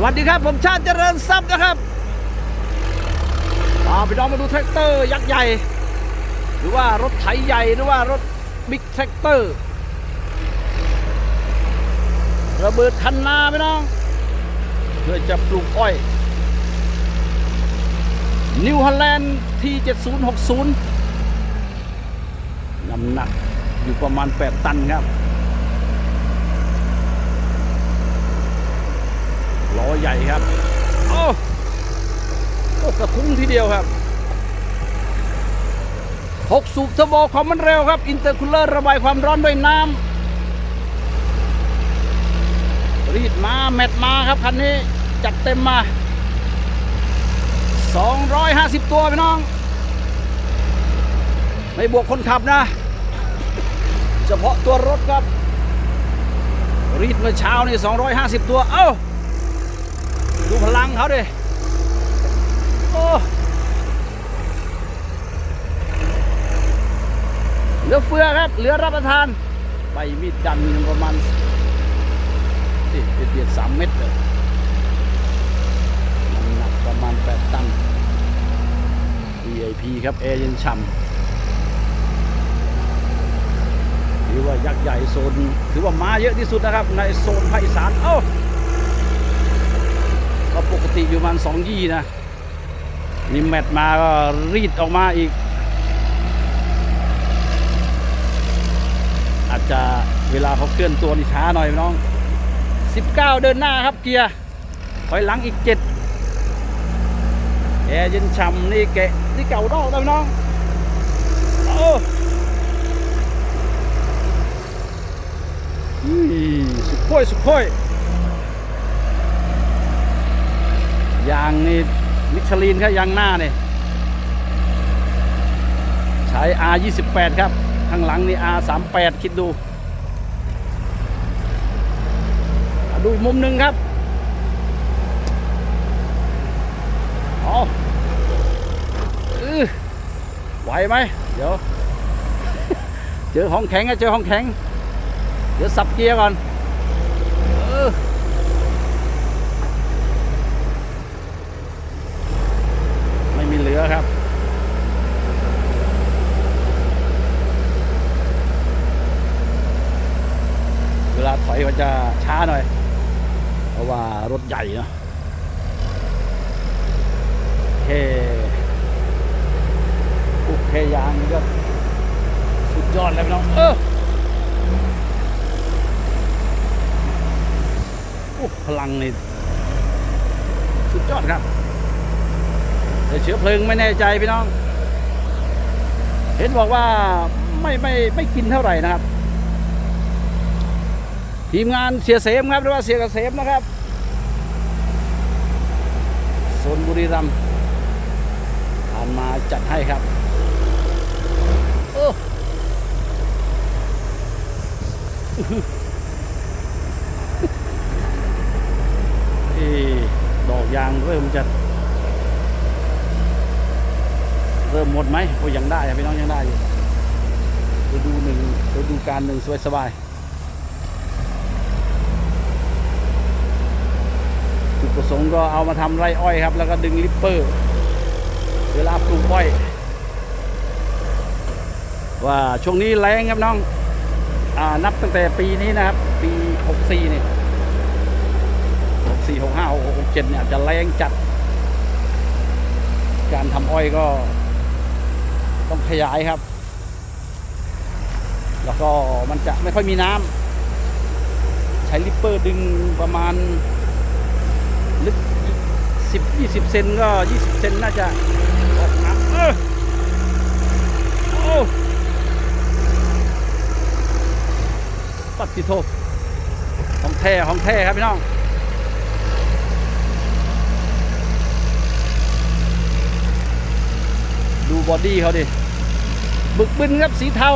สวัสดีครับ ผมชาติเจริญทรัพย์นะครับพาไปน้องมาดูแทรกเตอร์ยักษ์ใหญ่ หรือว่ารถไถใหญ่หรือว่ารถบิ๊กแทรกเตอร์ระเบิดคันนาไปน้องเพื่อจะปลูกอ้อยนิวฮอลแลนด์ที่ 7060 น้ำหนักอยู่ประมาณ 8 ตันครับ ล้อใหญ่ครับโอ้โอ้กระทุ้งทีเดียวครับ6สูบเทอร์โบความมันเร็วครับอินเตอร์คูลเลอร์ระบายความร้อนด้วยน้ำรีดมาแมทมาครับคันนี้จัดเต็มมา 250 ตัวพี่น้อง ไม่บวกคนขับนะ เฉพาะตัวรถครับ รีดเมื่อเช้านี่ 250 ตัว เอ้า ดูพลังเขาดิโอ้เหลือเฟือครับ เหลือรับประทาน ใบมีดดันประมาณนี่เบียดสามเมตรเลยน้ำหนักประมาณ8ตัน VIP ครับแอร์เย็นฉ่ำถือว่ายักษ์ใหญ่โซน ถือว่ามาเยอะที่สุดนะครับ ในโซนภาคอีสาน เอ้า ก็ปกติอยู่ประมาณสองยี่นะ นี่แมทมาก็รีดออกมาอีก อาจจะเวลาเขาเคลื่อนตัวนี่ช้าหน่อยน้อง 19 เดินหน้าครับเกียร์ถอยหลังอีก 7แอร์เย็นฉ่ำนี่แกะนี่เก่าดอกแล้วน้องโอ้ยสุดค่อยสุดค่อย ยางนี่มิชลินครับยางหน้าเนี่ยใช้ R28 ครับ ข้างหลังนี่ R38 คิดดู ดูมุมหนึ่งครับเอาออไหวไหม เดี๋ยว เจอห้องแข็งอะเจอห้องแข็ง เดี๋ยวสับเกียร์ก่อนเออ ไม่มีเหลือครับ เวลาถอยมันจะช้าหน่อย เพราะว่าร ถใหญ่เนาะแค่ปุ๊บแค่ยางนี่ก็สุดยอดแล้วพี่น้องเออโอ้พลังนี่สุดยอดครับแต่เชื้อเพลิงไม่แน่ใจพี่น้อง เห็นบอกว่าไม่ไม่ไม่กินเท่าไหร่นะครับ ทีมงานเสียเสมครับหรือว่าเสียกเกษมนะครับ นบุรีรัมย์ผ่านมาจัดให้ครับโอ้เอ๊ะดอกยางเริ่มจะเริ่มหมดไหมโอ้ยังได้พี่น้องยังได้อยู่ฤดูหนึ่งฤดูการหนึ่งสบายสบาย จุดประสงค์ก็เอามาทำไรอ้อยครับ แล้วก็ดึงลิปเปอร์ เวลาปลูกอ้อย ว่าช่วงนี้แรงครับน้องอนับตั้งแต่ปีนี้นะครับ ปี 64นี่64 65 66 67เนี่ยจะแรงจัด การทำอ้อยก็ต้องขยายครับ แล้วก็มันจะไม่ค่อยมีน้ำใช้ลิปเปอร์ดึงประมาณ สิบยี่สิบเซนก็ยี่สิบเซนน่าจะออกนะเออปัดติโทษของแท้ของแท้ครับพี่น้องดูบอดี้เขาดิ บึกบึนครับสีเทา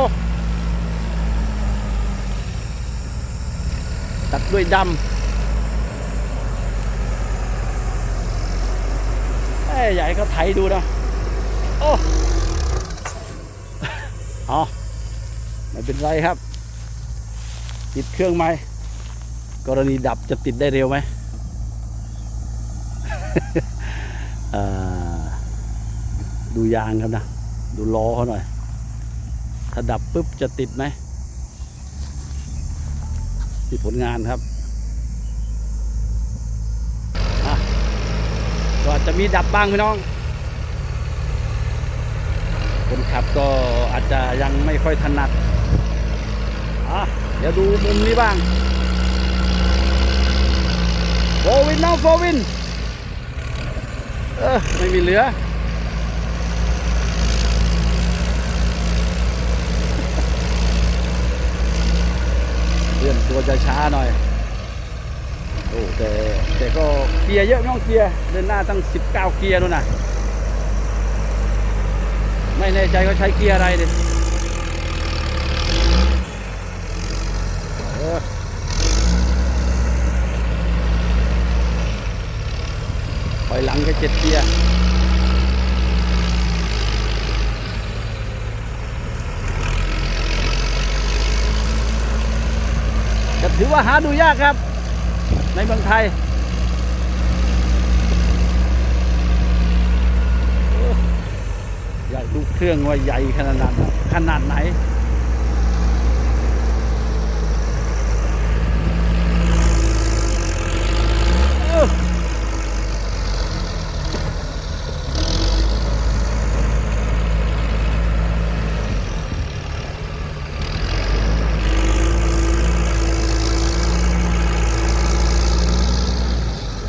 ตัดด้วยดำ เอ้ยใหญ่เขาไถดูนะ โอ้เอาไม่เป็นไรครับ ติดเครื่องไหม กรณีดับจะติดได้เร็วไหมดูยางครับนะ ดูล้อเขาหน่อย ถ้าดับปุ๊บจะติดไหมที่ผลงานครับอะ ก็อาจจะมีดับบ้างพี่น้อง คนขับก็อาจจะยังไม่ค่อยถนัดอะเดี๋ยวดูมุมนี้บ้างโฟวินน้องโฟวิน เออ ไม่มีเหลือ เลื่อนตัวจะช้าหน่อย โอ้แต่ แต่ก็เกียร์เยอะไม่ต้องเกียร์เดินหน้าตั้ง 19 เกียร์นู่นน่ะไม่แน่ใจเขาใช้เกียร์อะไรดิเออถอยหลังแค่เจ็ดเกียร์ถือว่าหาดูยากครับ ในเมืองไทยโอ้อยาก ดูเครื่องว่าใหญ่ขนาดนั้นขนาดไหน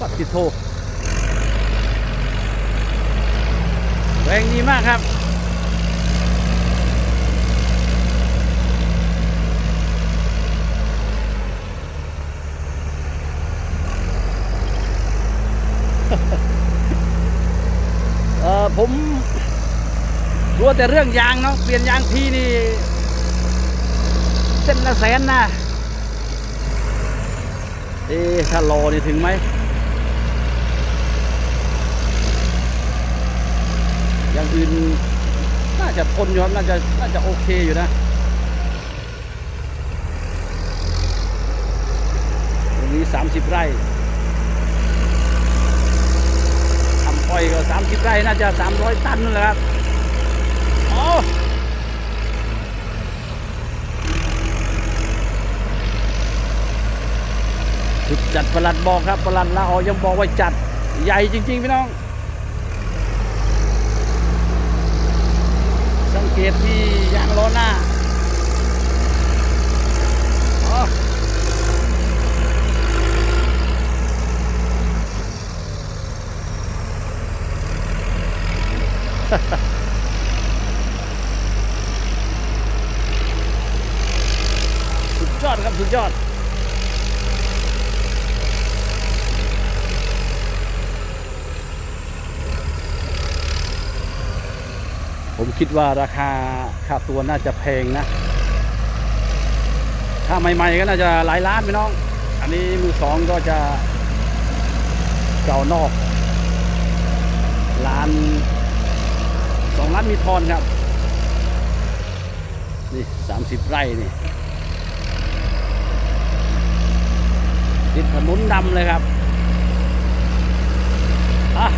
ปัดติโทแรงดีมากครับ เออผม รู้แต่เรื่องยางเนาะเปลี่ยนยางทีนี่เส้นละแสนนะเอ๊ะถ้ารอนี่ถึงไหมอย่างอื่นน่าจะทนอยู่ครับน่าจะน่าจะโอเคอยู่นะตรงนี้ 30 ไร่ทำอ้อยก็สามสิบไร่น่าจะสามร้อยตันนั่นแหละครับ สุดจัดประหลัดบอกครับประหลัดลาออกยังบอกว่าจัดใหญ่จริง ๆ พี่น้อง สังเกตที่ยางล้อหน้าอ๋อ สุดยอดครับ สุดยอด ผมคิดว่าราคาค่าตัวน่าจะแพงนะ ถ้าใหม่ๆก็น่าจะหลายล้านพี่น้อง อันนี้มือสองก็จะเก่านอกล้านสองล้านมีทอนครับ นี่สามสิบไร่นี่ติดถนนดำเลยครับอะ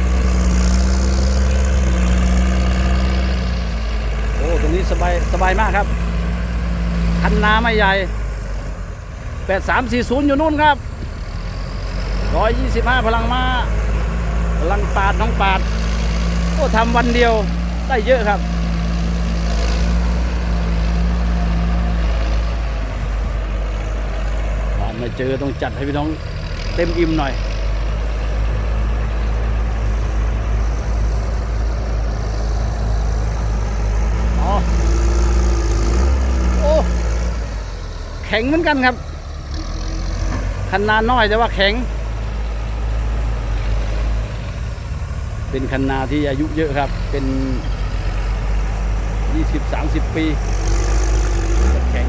โอ้ ตรงนี้สบายสบายมากครับคันนาไม่ใหญ่แปดสามสี่ศูนย์อยู่นู่นครับร้อยยี่สิบห้าพลังมาพลังปาดน้องปาดโอ้ทำวันเดียวได้เยอะครับมาเจอต้องจัดให้พี่น้องเต็มอิ่มหน่อย อ๋อ โอ้ แข็งเหมือนกันครับคันนาน้อยแต่ว่าแข็ง เป็นคันนาที่อายุเยอะครับ เป็น 20-30 ปีแข็ง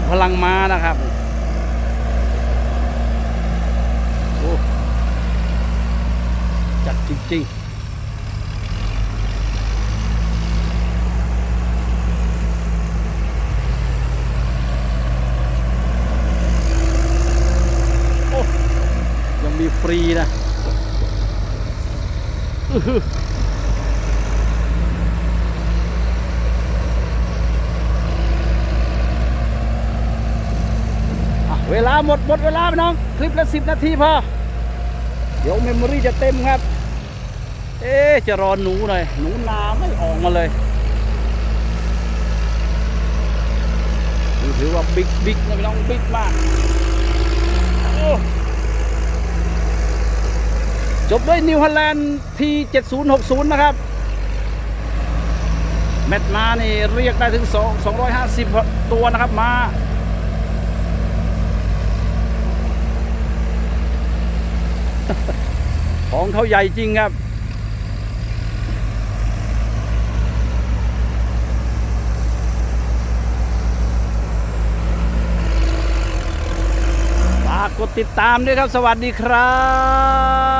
250พลังม้านะครับจัดจริงๆ รีนะอื้อหืออะเวลาหมดหมดเวลาไปน้อง คลิปละสิบนาทีพอ เดี๋ยวเมมโมรี่จะเต็มครับ เอ๊จะรอหนูหน่อย หนูนาไม่ออกมาเลยถือว่าบิ๊กบิ๊กนะพี่น้องบิ๊กมากโอ้ จบด้วยนิวฮอลแลนด์ที7060 นะครับ แมตมานี่เรียกได้ถึง 2 250 ตัวนะครับมา ของเขาใหญ่จริงครับฝากกดติดตามด้วยครับ สวัสดีครับ